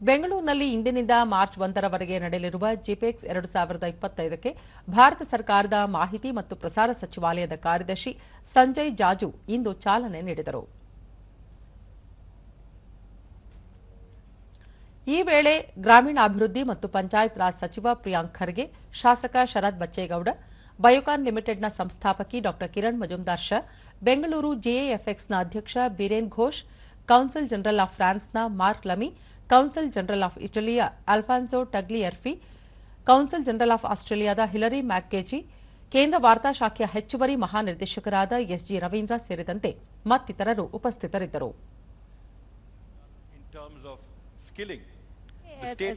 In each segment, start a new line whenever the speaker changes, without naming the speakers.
ಬೆಂಗಳೂರಿನಲ್ಲಿ ಇಂದಿನಿಂದ ಮಾರ್ಚ್ ಒಂದರವರೆಗೆ ನಡೆಯಲಿರುವ ಜಿಪೆಕ್ಸ್ ಎರಡು ಸಾವಿರದ ಇಪ್ಪತ್ತೈದಕ್ಕೆ ಭಾರತ ಸರ್ಕಾರದ ಮಾಹಿತಿ ಮತ್ತು ಪ್ರಸಾರ ಸಚಿವಾಲಯದ ಕಾರ್ಯದರ್ಶಿ ಸಂಜಯ್ ಜಾಜು ಇಂದು ಚಾಲನೆ ನೀಡಿದರು. ಈ ವೇಳೆ ಗ್ರಾಮೀಣಾಭಿವೃದ್ಧಿ ಮತ್ತು ಪಂಚಾಯತ್ ರಾಜ್ ಸಚಿವ ಪ್ರಿಯಾಂಕ್ ಖರ್ಗೆ, ಶಾಸಕ ಶರತ್ ಬಚ್ಚೇಗೌಡ, ಬಯೋಕಾನ್ ಲಿಮಿಟೆಡ್ನ ಸಂಸ್ಥಾಪಕಿ ಡಾ ಕಿರಣ್ ಮಜುಮ್ದಾರ್ ಶಾ ಬೆಂಗಳೂರು ಜೆಎಎಫ್ಎಕ್ಸ್ನ ಅಧ್ಯಕ್ಷ Biren Ghosh, council general of ಫ್ರಾನ್ಸ್ನ Marc Lamy council general of ಇಟಲಿಯ Alfonso Tagliaferri consul general of ಆಸ್ಟ್ರೇಲಿಯಾದ ಹಿಲರಿ ಮ್ಯಾಕ್ಕೇಜಿ ಕೇಂದ್ರ ವಾರ್ತಾ ಶಾಖೆಯ ಹೆಚ್ಚುವರಿ ಮಹಾನಿರ್ದೇಶಕರಾದ ಎಸ್ಜಿ ರವೀಂದ್ರ ಸೇರಿದಂತೆ ಮತ್ತಿತರರು ಉಪಸ್ಥಿತರಿದ್ದರು.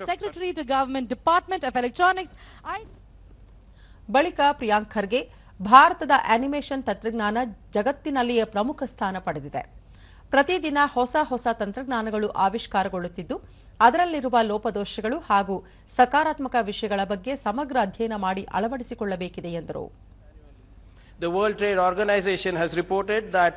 Secretary Department of Electronics, I
ಬಳಿಕ ಪ್ರಿಯಾಂಕ್ ಖರ್ಗೆ ಭಾರತದ ಆನಿಮೇಷನ್ ತಂತ್ರಜ್ಞಾನ ಜಗತ್ತಿನಲ್ಲಿಯೇ ಪ್ರಮುಖ ಸ್ಥಾನ ಪಡೆದಿದೆ. ಪ್ರತಿದಿನ ಹೊಸ ಹೊಸ ತಂತ್ರಜ್ಞಾನಗಳು ಆವಿಷ್ಕಾರಗೊಳ್ಳುತ್ತಿದ್ದು ಅದರಲ್ಲಿರುವ ಲೋಪದೋಷಗಳು ಹಾಗೂ ಸಕಾರಾತ್ಮಕ ವಿಷಯಗಳ ಬಗ್ಗೆ ಸಮಗ್ರ ಅಧ್ಯಯನ ಮಾಡಿ ಅಳವಡಿಸಿಕೊಳ್ಳಬೇಕಿದೆ ಎಂದರು
The World Trade Organization has reported that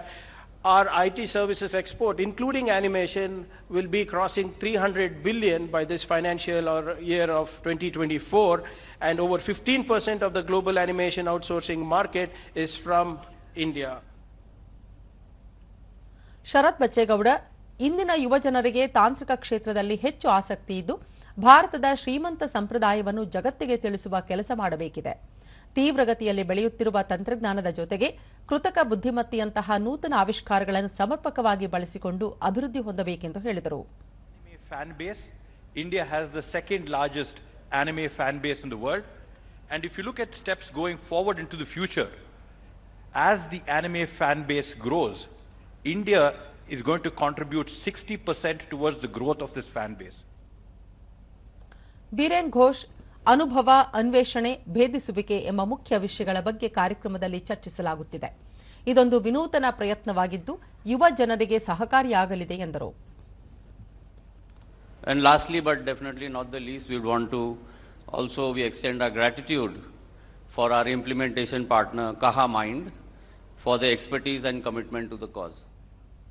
our IT services export, including animation, will be crossing 300 billion by this financial or year of 2024, and over 15% of the global animation outsourcing market is from India.
Sharath Bachegowda ಇಂದಿನ ಯುವ ಜನರಿಗೆ ತಾಂತ್ರಿಕ ಕ್ಷೇತ್ರದಲ್ಲಿ ಹೆಚ್ಚು ಆಸಕ್ತಿ ಇದ್ದು ಭಾರತದ ಶ್ರೀಮಂತ ಸಂಪ್ರದಾಯವನ್ನು ಜಗತ್ತಿಗೆ ತಿಳಿಸುವ ಕೆಲಸ ಮಾಡಬೇಕಿದೆ. ತೀವ್ರಗತಿಯಲ್ಲಿ ಬೆಳೆಯುತ್ತಿರುವ ತಂತ್ರಜ್ಞಾನದ ಜೊತೆಗೆ ಕೃತಕ ಬುದ್ಧಿಮತ್ತೆಯಂತಹ ನೂತನ ಆವಿಷ್ಕಾರಗಳನ್ನು ಸಮರ್ಪಕವಾಗಿ ಬಳಸಿಕೊಂಡು ಅಭಿವೃದ್ಧಿ ಹೊಂದಬೇಕೆಂದು ಹೇಳಿದರು.
India has the second largest anime fan base in the world. And if you look at steps going forward into the future, as the anime fan base grows, India is going to contribute 60% towards the growth of this fan base.
Biren Ghosh ಅನುಭವ ಅನ್ವೇಷಣೆ ಭೇದಿಸುವಿಕೆ ಎಂಬ ಮುಖ್ಯ ವಿಷಯಗಳ ಬಗ್ಗೆ ಕಾರ್ಯಕ್ರಮದಲ್ಲಿ ಚರ್ಚಿಸಲಾಗುತ್ತಿದೆ ಇದೊಂದು ವಿನೂತನ ಪ್ರಯತ್ನವಾಗಿದ್ದು ಯುವ ಜನರಿಗೆ ಸಹಕಾರಿಯಾಗಲಿದೆ ಎಂದರು
And lastly, but definitely not the least, we want to also we extend our gratitude for our implementation partner Kaha Mind for their expertise and commitment to the cause.